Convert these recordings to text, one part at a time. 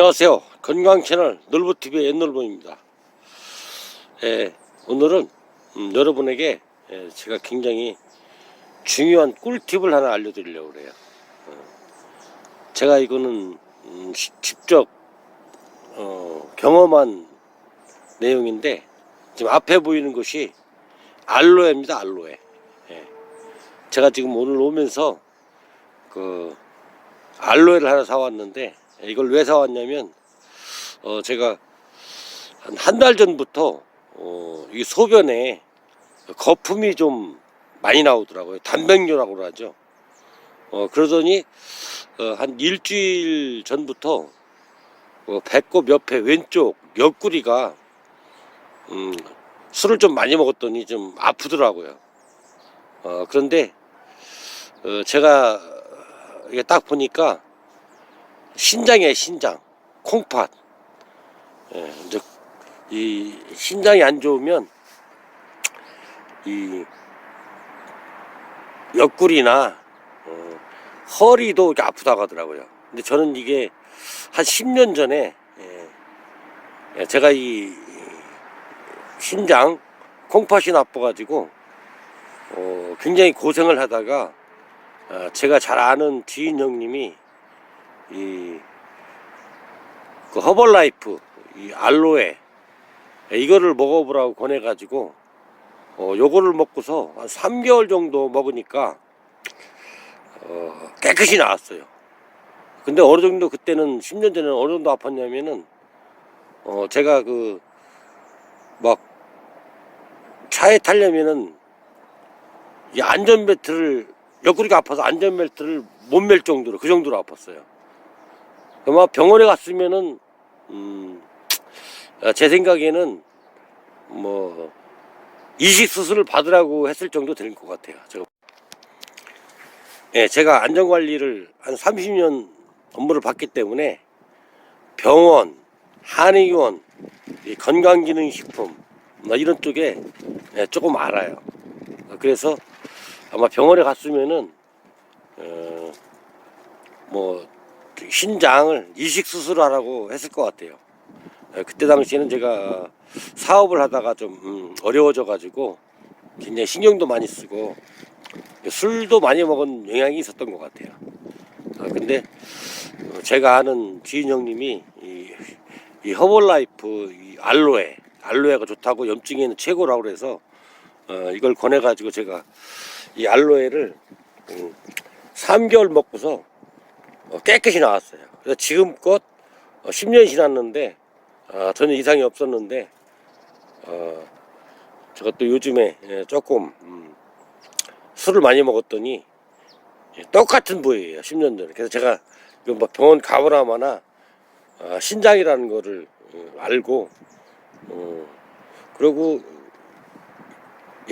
안녕하세요. 건강 채널 놀부TV의 옛놀부입니다. 예, 오늘은 음, 여러분에게 예, 제가 굉장히 중요한 꿀팁을 하나 알려드리려고 그래요. 어, 제가 이거는 음, 시- 직접 어, 경험한 내용인데 지금 앞에 보이는 것이 알로에입니다. 알로에. 예. 제가 지금 오늘 오면서 그 알로에를 하나 사왔는데 이걸 왜 사왔냐면 어 제가 한 한 달 전부터 어 이 소변에 거품이 좀 많이 나오더라고요. 단백뇨라고 하죠. 어 그러더니 어, 한 일주일 전부터 어, 배꼽 옆에 왼쪽 옆구리가 음 술을 좀 많이 먹었더니 좀 아프더라고요. 어 그런데 어, 제가 이게 딱 보니까 신장이에요 신장 콩팥. 예, 이제 이 신장이 안 좋으면 이 옆구리나 어, 허리도 아프다고 하더라고요. 근데 저는 이게 한 10년 전에 예, 예, 제가 이 신장 콩팥이 나빠가지고 어, 굉장히 고생을 하다가 어, 제가 잘 아는 지인 형님이 이, 그 허벌라이프, 이 알로에, 이거를 먹어보라고 권해가지고, 어, 요거를 먹고서 한 3개월 정도 먹으니까, 어, 깨끗이 나왔어요. 근데 어느 정도 그때는 10년 전에는 어느 정도 아팠냐면은, 어, 제가 그, 막, 차에 타려면은, 이 안전벨트를, 옆구리가 아파서 안전벨트를 못맬 정도로, 그 정도로 아팠어요. 아마 병원에 갔으면은 음, 아, 제 생각에는 뭐 이식 수술을 받으라고 했을 정도 될 것 같아요. 제가 예, 제가 안전 관리를 한 30년 업무를 받기 때문에 병원, 한의원, 이 건강기능식품 뭐 이런 쪽에 예, 조금 알아요. 그래서 아마 병원에 갔으면은 어, 뭐 신장을 이식 수술하라고 했을 것 같아요. 에, 그때 당시에는 제가 사업을 하다가 좀 음, 어려워져 가지고 굉장히 신경도 많이 쓰고 술도 많이 먹은 영향이 있었던 것 같아요. 아, 근데 어, 제가 아는 지인 형님이 이, 이 허벌라이프 이 알로에 알로에가 좋다고 염증에는 최고라고 그래서 어, 이걸 권해 가지고 제가 이 알로에를 음, 3개월 먹고서 어, 깨끗이 나왔어요. 그래서 지금껏 어, 10년이 지났는데 아, 전혀 이상이 없었는데 어, 또 요즘에 예, 조금 음, 술을 많이 먹었더니 예, 똑같은 부위예요. 10년 전에. 그래서 제가 뭐 병원 가보나마나 아, 신장이라는 거를 어, 알고 어, 그리고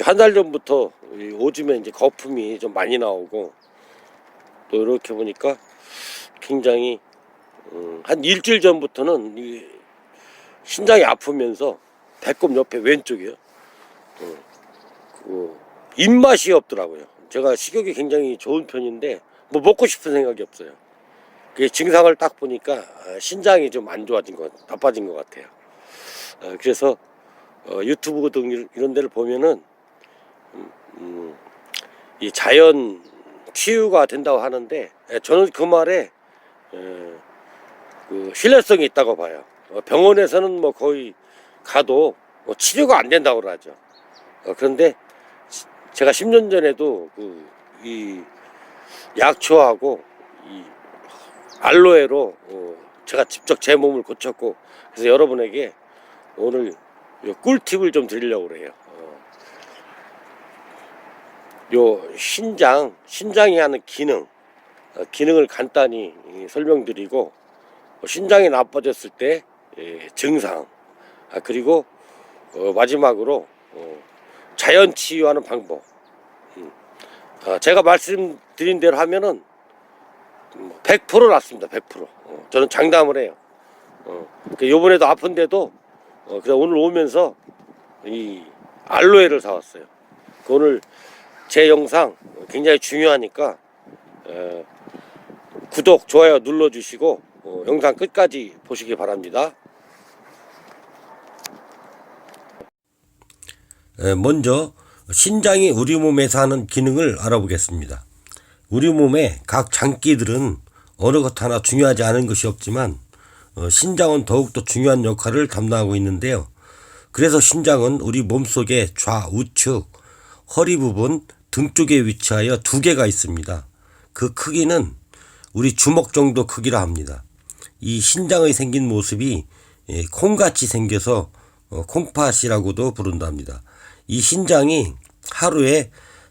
한 달 전부터 이 오줌에 이제 거품이 좀 많이 나오고 또 이렇게 보니까 굉장히 음, 한 일주일 전부터는 이 신장이 아프면서 배꼽 옆에 왼쪽이요. 어, 그 입맛이 없더라고요. 제가 식욕이 굉장히 좋은 편인데 뭐 먹고 싶은 생각이 없어요. 그 증상을 딱 보니까 아, 신장이 좀 안 좋아진 것, 나빠진 것 같아요. 어, 그래서 어, 유튜브 등 이런 데를 보면은 음, 음, 이 자연 치유가 된다고 하는데 예, 저는 그 말에 에, 그 신뢰성이 있다고 봐요. 어, 병원에서는 뭐 거의 가도 뭐 치료가 안 된다고 그러죠. 어, 그런데 시- 제가 10년 전에도 그 이 약초하고 이 알로에로 어, 제가 직접 제 몸을 고쳤고 그래서 여러분에게 오늘 요 꿀팁을 좀 드리려고 그래요. 어, 요 신장 신장이 하는 기능 어, 기능을 간단히 이, 설명드리고 어, 신장이 나빠졌을 때 예, 증상 아, 그리고 어, 마지막으로 어, 자연 치유하는 방법. 음. 아, 제가 말씀드린 대로 하면은 음, 100% 낫습니다 100% 어, 저는 장담을 해요. 어, 그 요번에도 아픈데도 어, 그래서 오늘 오면서 이 알로에를 사왔어요. 그 오늘 제 영상 굉장히 중요하니까 어, 구독, 좋아요 눌러주시고 어, 영상 끝까지 보시기 바랍니다. 에, 먼저 신장이 우리 몸에서 하는 기능을 알아보겠습니다. 우리 몸의 각 장기들은 어느 것 하나 중요하지 않은 것이 없지만 어, 신장은 더욱더 중요한 역할을 담당하고 있는데요. 그래서 신장은 우리 몸속의 좌우측, 허리 부분, 등 쪽에 위치하여 두 개가 있습니다. 그 크기는 우리 주먹 정도 크기라 합니다. 이 신장의 생긴 모습이 예, 콩같이 생겨서 어, 콩팥이라고도 부른답니다. 이 신장이 하루에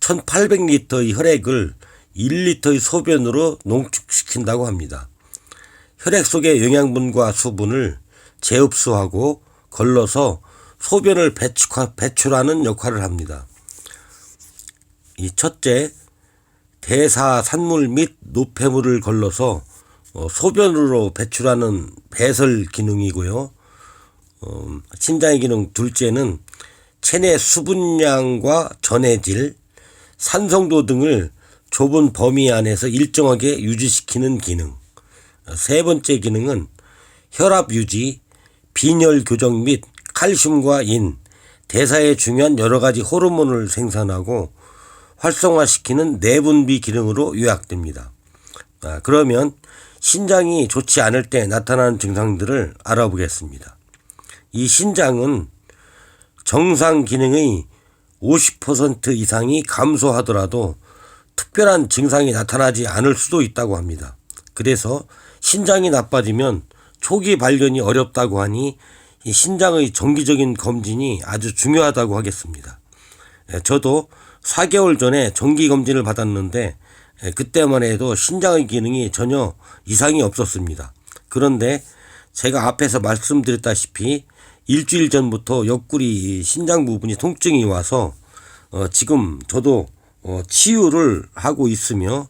1800리터의 혈액을 1리터의 소변으로 농축시킨다고 합니다. 혈액 속의 영양분과 수분을 재흡수하고 걸러서 소변을 배출하는 역할을 합니다. 이 첫째, 대사 산물 및 노폐물을 걸러서 어, 소변으로 배출하는 배설 기능이고요. 어, 신장의 기능 둘째는 체내 수분량과 전해질, 산성도 등을 좁은 범위 안에서 일정하게 유지시키는 기능. 어, 세 번째 기능은 혈압 유지, 빈혈 교정 및 칼슘과 인, 대사에 중요한 여러 가지 호르몬을 생산하고 활성화시키는 내분비 기능으로 요약됩니다. 아, 그러면 신장이 좋지 않을 때 나타나는 증상들을 알아보겠습니다. 이 신장은 정상 기능의 50% 이상이 감소하더라도 특별한 증상이 나타나지 않을 수도 있다고 합니다. 그래서 신장이 나빠지면 초기 발견이 어렵다고 하니 이 신장의 정기적인 검진이 아주 중요하다고 하겠습니다. 예, 저도 4개월 전에 정기 검진을 받았는데 예, 그때만 해도 신장의 기능이 전혀 이상이 없었습니다. 그런데 제가 앞에서 말씀드렸다시피 일주일 전부터 옆구리 신장 부분이 통증이 와서 어, 지금 저도 어, 치유를 하고 있으며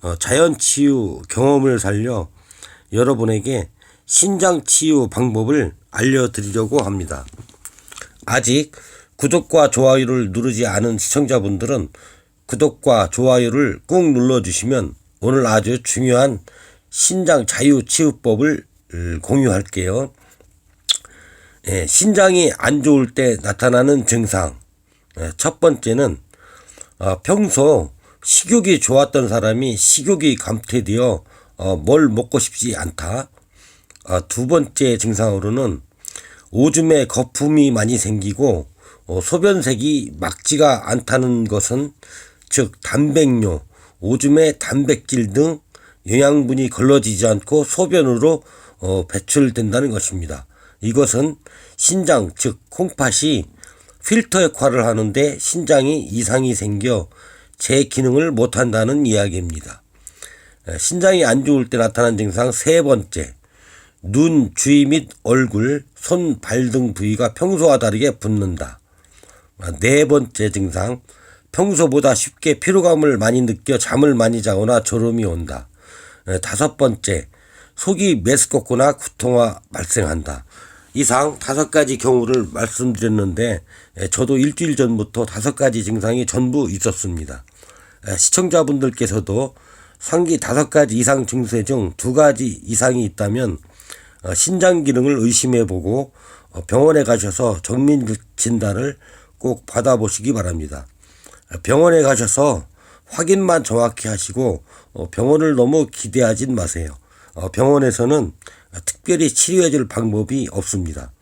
어, 자연 치유 경험을 살려 여러분에게 신장 치유 방법을 알려드리려고 합니다. 아직 구독과 좋아요를 누르지 않은 시청자분들은 구독과 좋아요를 꾹 눌러주시면 오늘 아주 중요한 신장 자유 치유법을 음, 공유할게요. 예, 신장이 안 좋을 때 나타나는 증상. 예, 첫 번째는 어, 평소 식욕이 좋았던 사람이 식욕이 감퇴되어 어, 뭘 먹고 싶지 않다. 어, 두 번째 증상으로는 오줌에 거품이 많이 생기고 어, 소변색이 막지가 않다는 것은 즉 단백뇨, 오줌에 단백질 등 영양분이 걸러지지 않고 소변으로 어, 배출된다는 것입니다. 이것은 신장 즉 콩팥이 필터 역할을 하는데 신장이 이상이 생겨 제 기능을 못한다는 이야기입니다. 에, 신장이 안 좋을 때 나타나는 증상 세 번째 눈 주위 및 얼굴, 손, 발 등 부위가 평소와 다르게 붓는다. 아, 네 번째 증상 평소보다 쉽게 피로감을 많이 느껴 잠을 많이 자거나 졸음이 온다. 에, 다섯 번째 속이 메스껍거나 구통화 발생한다. 이상 다섯 가지 경우를 말씀드렸는데 에, 저도 일주일 전부터 다섯 가지 증상이 전부 있었습니다. 에, 시청자분들께서도 상기 다섯 가지 이상 증세 중 두 가지 이상이 있다면 어, 신장 기능을 의심해 보고 어, 병원에 가셔서 정밀 진단을 꼭 받아보시기 바랍니다. 어, 병원에 가셔서 확인만 정확히 하시고 어, 병원을 너무 기대하진 마세요. 어, 병원에서는 특별히 치료해 줄 방법이 없습니다.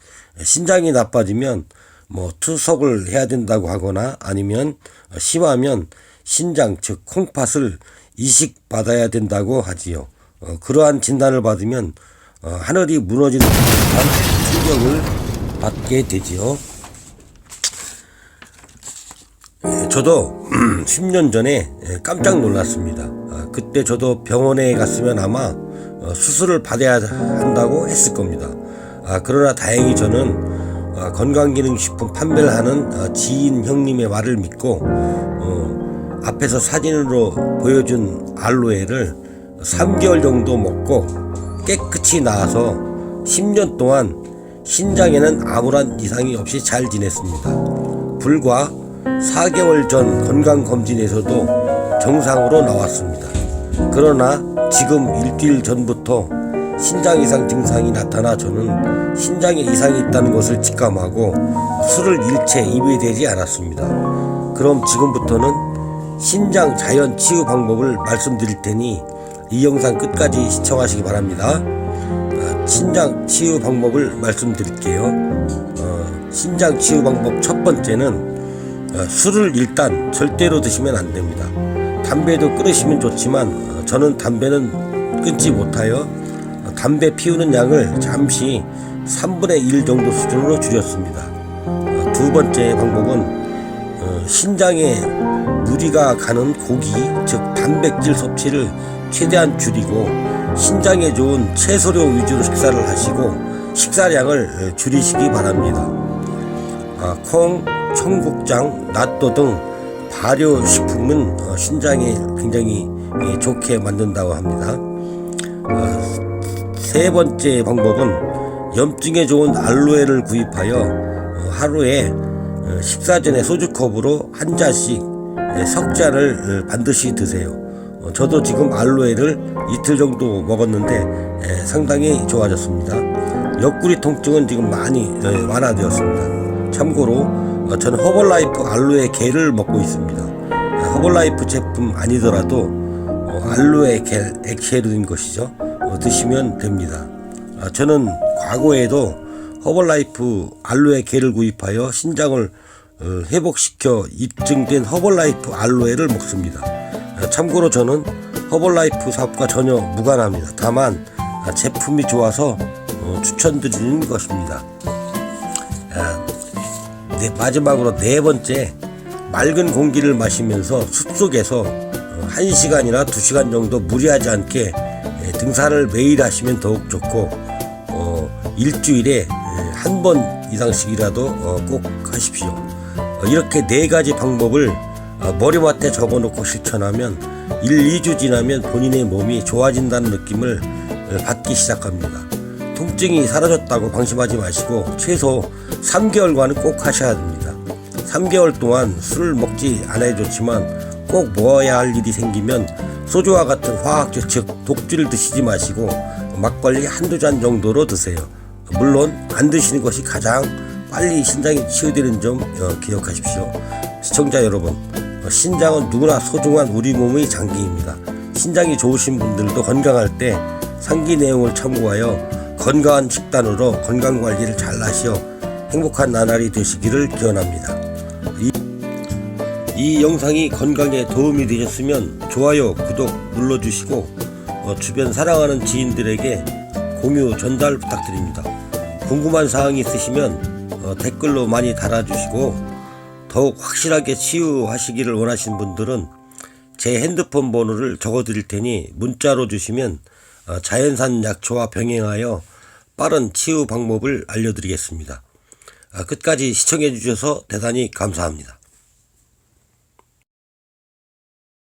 신장이 나빠지면 뭐 투석을 해야 된다고 하거나 아니면 심하면 신장 즉 콩팥을 이식 받아야 된다고 하지요. 어, 그러한 진단을 받으면 어, 하늘이 무너지는 듯한 충격을 받게 되지요. 예, 저도 10년 전에 예, 깜짝 놀랐습니다. 아, 그때 저도 병원에 갔으면 아마 어, 수술을 받아야 한다고 했을 겁니다. 아, 그러나 다행히 저는 아, 건강기능식품 판매를 하는 아, 지인 형님의 말을 믿고 어, 앞에서 사진으로 보여준 알로에를 3개월 정도 먹고 깨끗이 나아서 10년 동안 신장에는 아무런 이상이 없이 잘 지냈습니다. 불과 4개월 전 건강검진에서도 정상으로 나왔습니다. 그러나 지금 일주일 전부터 신장 이상 증상이 나타나 저는 신장에 이상이 있다는 것을 직감하고 술을 일체 입에 대지 않았습니다. 그럼 지금부터는 신장 자연 치유 방법을 말씀드릴 테니 이 영상 끝까지 시청하시기 바랍니다. 아, 신장 치유 방법을 말씀드릴게요. 어, 신장 치유 방법 첫 번째는 어, 술을 일단 절대로 드시면 안 됩니다. 담배도 끊으시면 좋지만 어, 저는 담배는 끊지 못하여 어, 담배 피우는 양을 잠시 3분의 1 정도 수준으로 줄였습니다. 어, 두 번째 방법은 어, 신장에 무리가 가는 고기, 즉 단백질 섭취를 최대한 줄이고 신장에 좋은 채소류 위주로 식사를 하시고 식사량을 어, 줄이시기 바랍니다. 아, 콩, 청국장, 낫또 등 발효식품은 어, 신장에 굉장히 예, 좋게 만든다고 합니다. 어, 세 번째 방법은 염증에 좋은 알로에를 구입하여 어, 하루에 어, 식사 전에 소주컵으로 한 잔씩 예, 석 잔을 어, 반드시 드세요. 어, 저도 지금 알로에를 이틀 정도 먹었는데 예, 상당히 좋아졌습니다. 옆구리 통증은 지금 많이 예, 완화되었습니다. 참고로 어, 저는 허벌라이프 알로에 겔을 먹고 있습니다. 어, 허벌라이프 제품 아니더라도 어, 알로에 겔 액체인 것이죠. 어, 드시면 됩니다. 아, 저는 과거에도 허벌라이프 알로에 겔을 구입하여 신장을 어, 회복시켜 입증된 허벌라이프 알로에를 먹습니다. 아, 참고로 저는 허벌라이프 사업과 전혀 무관합니다. 다만 아, 제품이 좋아서 어, 추천드리는 것입니다. 아, 네, 마지막으로 네 번째 맑은 공기를 마시면서 숲속에서 어, 1시간이나 2시간 정도 무리하지 않게 예, 등산을 매일 하시면 더욱 좋고 어, 일주일에 한 번 이상씩이라도 어, 꼭 하십시오. 어, 이렇게 네 가지 방법을 어, 머리맡에 적어놓고 실천하면 1, 2주 지나면 본인의 몸이 좋아진다는 느낌을 어, 받기 시작합니다. 통증이 사라졌다고 방심하지 마시고 최소 3개월간은 꼭 하셔야 됩니다. 3개월 동안 술을 먹지 않아야 좋지만 꼭 먹어야 할 일이 생기면 소주와 같은 화학적 즉 독주를 드시지 마시고 막걸리 한두 잔 정도로 드세요. 물론 안 드시는 것이 가장 빨리 신장이 치유되는 점 어, 기억하십시오. 시청자 여러분, 어, 신장은 누구나 소중한 우리 몸의 장기입니다. 신장이 좋으신 분들도 건강할 때 상기 내용을 참고하여 건강한 식단으로 건강 관리를 잘 하시어 행복한 나날이 되시기를 기원합니다. 이, 이 영상이 건강에 도움이 되셨으면 좋아요, 구독 눌러주시고 어, 주변 사랑하는 지인들에게 공유 전달 부탁드립니다. 궁금한 사항이 있으시면 어, 댓글로 많이 달아주시고 더욱 확실하게 치유하시기를 원하시는 분들은 제 핸드폰 번호를 적어드릴 테니 문자로 주시면 어, 자연산 약초와 병행하여 빠른 치유 방법을 알려드리겠습니다. 아, 끝까지 시청해 주셔서 대단히 감사합니다.